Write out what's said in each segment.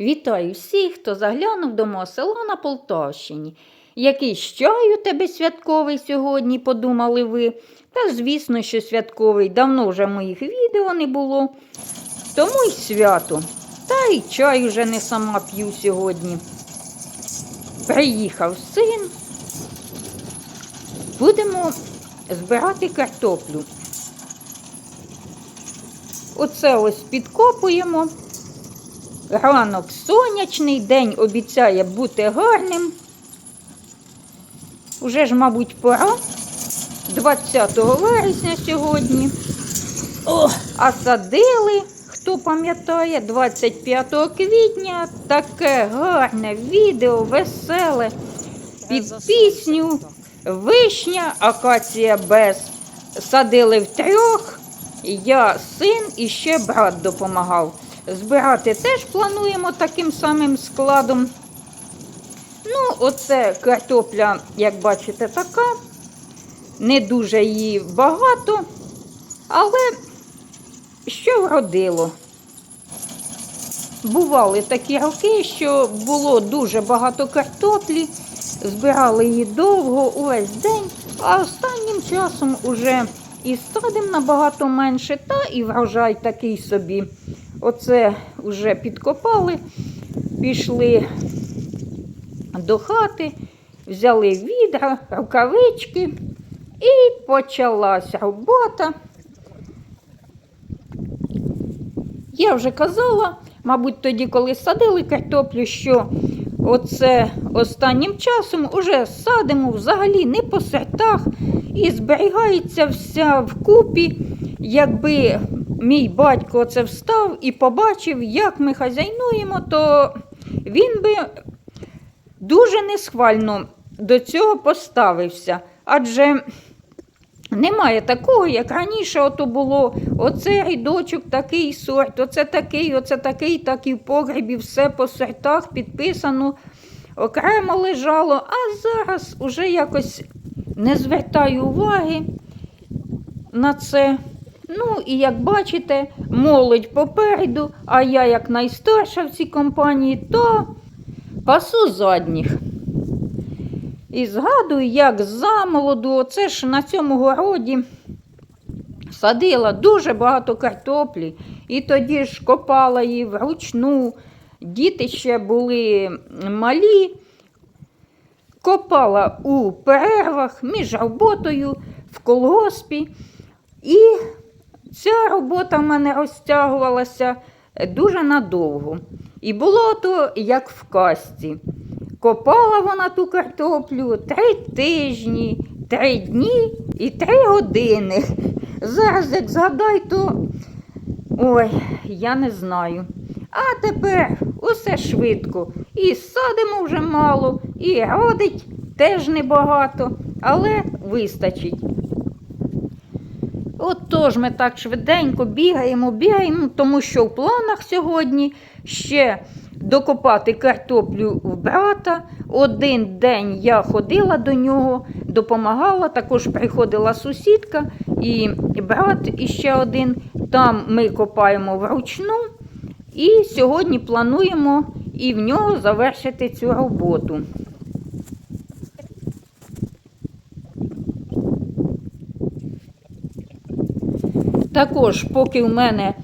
Вітаю всіх, хто заглянув до мого села на Полтавщині. Який чай у тебе святковий сьогодні, подумали ви. Та звісно, що святковий. Давно вже моїх відео не було. Тому й свято. Та й чай уже не сама п'ю сьогодні. Приїхав син. Будемо збирати картоплю. Оце ось підкопуємо. Ранок сонячний, день обіцяє бути гарним. Уже ж, мабуть, пора. 20 вересня сьогодні. А садили, хто пам'ятає, 25 квітня таке гарне відео, веселе, під пісню Вишня, акація без. Садили втрьох, я, син і ще брат допомагав. Збирати теж плануємо таким самим складом. Ну, оце картопля, як бачите, така. Не дуже її багато, але що вродило? Бували такі роки, що було дуже багато картоплі, збирали її довго, увесь день, а останнім часом уже і садим набагато менше, та і врожай такий собі. Оце вже підкопали, пішли до хати, взяли відра, рукавички і почалась робота. Я вже казала, мабуть, тоді, коли садили картоплю, що оце останнім часом уже садимо взагалі не по сортах і зберігається вся вкупі, якби мій батько це встав і побачив, як ми хазяйнуємо, то він би дуже несхвально до цього поставився. Адже немає такого, як раніше ото було. Оце рядочок такий сорт, оце такий, оце такий, так і в погребі все по сортах підписано, окремо лежало, а зараз уже якось не звертаю уваги на це. Ну, і як бачите, молодь попереду, а я, як найстарша в цій компанії, то пасу задніх. І згадую, як замолоду, оце ж на цьому городі садила дуже багато картоплі, і тоді ж копала її вручну. Діти ще були малі, копала у перервах між роботою в колгоспі. І ця робота в мене розтягувалася дуже надовго. І було то, як в касті. Копала вона ту картоплю три тижні, три дні і три години. Зараз, як згадай, то ой, я не знаю. А тепер усе швидко. І садимо вже мало, і родить теж небагато, але вистачить. От тож ми так швиденько бігаємо, бігаємо, тому що в планах сьогодні ще докопати картоплю в брата. Один день я ходила до нього, допомагала, також приходила сусідка і брат іще один. Там ми копаємо вручну. І сьогодні плануємо і в нього завершити цю роботу. Також, поки в мене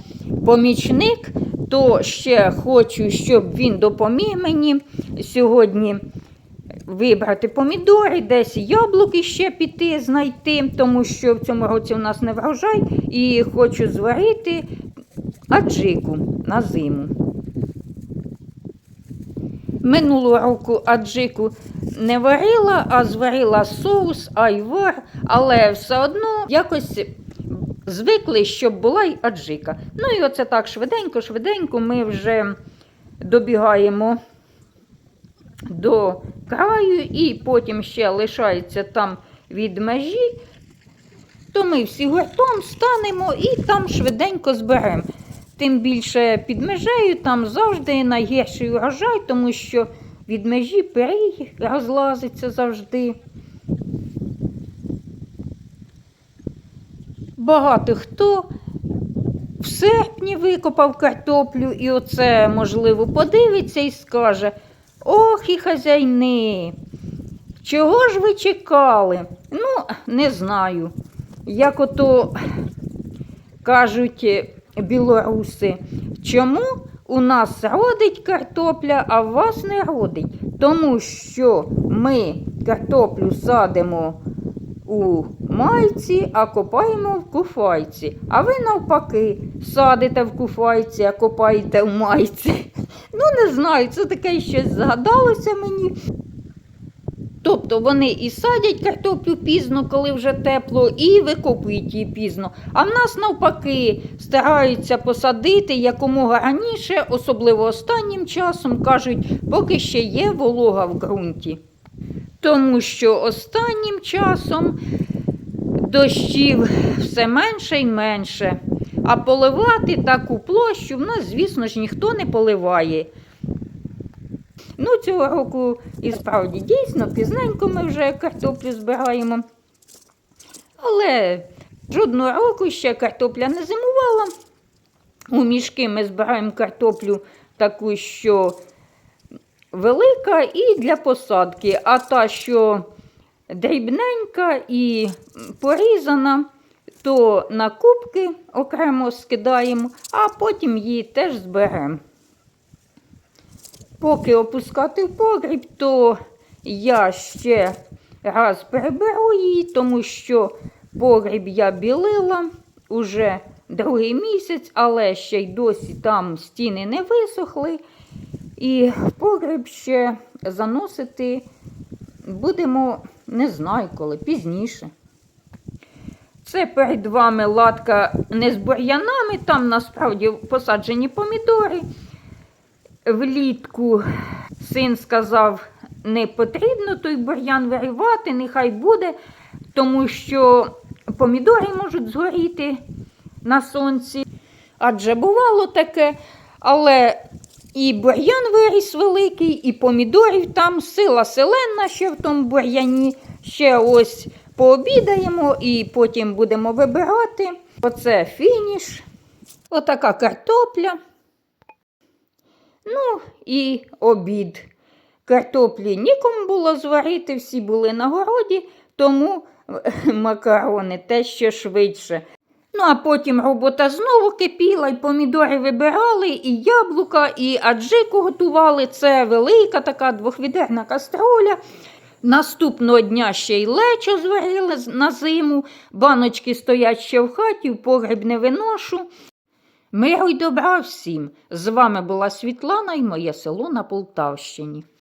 помічник, то ще хочу, щоб він допоміг мені сьогодні вибрати помідори, десь яблуки ще піти, знайти, тому що в цьому році у нас не врожай, і хочу зварити аджику на зиму. Минулого року аджику не варила, а зварила соус, айвар, але все одно якось звикли, щоб була й аджика. Ну і оце так швиденько-швиденько ми вже добігаємо до краю, і потім ще лишається там від межі, то ми всі гуртом станемо і там швиденько зберемо. Тим більше під межею там завжди найгірший урожай, тому що від межі пирій розлазиться завжди. Багато хто в серпні викопав картоплю, і оце, можливо, подивиться і скаже: Ох і хазяйни, чого ж ви чекали? Ну, не знаю. Як ото кажуть е, білоруси, чому у нас родить картопля, а в вас не родить? Тому що ми картоплю садимо у майці, а копаємо в куфайці. А ви навпаки садите в куфайці, а копаєте в майці. Ну, не знаю, це таке щось згадалося мені. Тобто вони і садять картоплю пізно, коли вже тепло, і викопують її пізно. А в нас навпаки стараються посадити якомога раніше, особливо останнім часом, кажуть, поки ще є волога в ґрунті. Тому що останнім часом дощів все менше і менше. А поливати таку площу в нас, звісно ж, ніхто не поливає. Ну, цього року і справді дійсно пізненько ми вже картоплю збираємо. Але жодного року ще картопля не зимувала. У мішки ми збираємо картоплю таку, що велика і для посадки, а та, що дрібненька і порізана, то на кубки окремо скидаємо, а потім її теж зберемо. Поки опускати в погріб, то я ще раз переберу її, тому що погріб я білила уже другий місяць, але ще й досі там стіни не висохли. І в погріб ще заносити будемо, не знаю коли, пізніше. Це перед вами латка не з бур'янами, там насправді посаджені помідори. Влітку син сказав, не потрібно той бур'ян виривати, нехай буде, тому що помідори можуть згоріти на сонці. Адже бувало таке, але і бур'ян виріс великий, і помідорів там сила селенна ще в тому бур'яні. Ще ось пообідаємо і потім будемо вибирати. Оце фініш. Отака картопля. Ну і обід. Картоплі нікому було зварити, всі були на городі, тому макарони те ще швидше. Ну, а потім робота знову кипіла, і помідори вибирали, і яблука, і аджику готували. Це велика така двохвідерна кастроля. Наступного дня ще й лечо зварили на зиму, баночки стоять ще в хаті, в погреб не виношу. Миру й добра всім! З вами була Світлана і моє село на Полтавщині.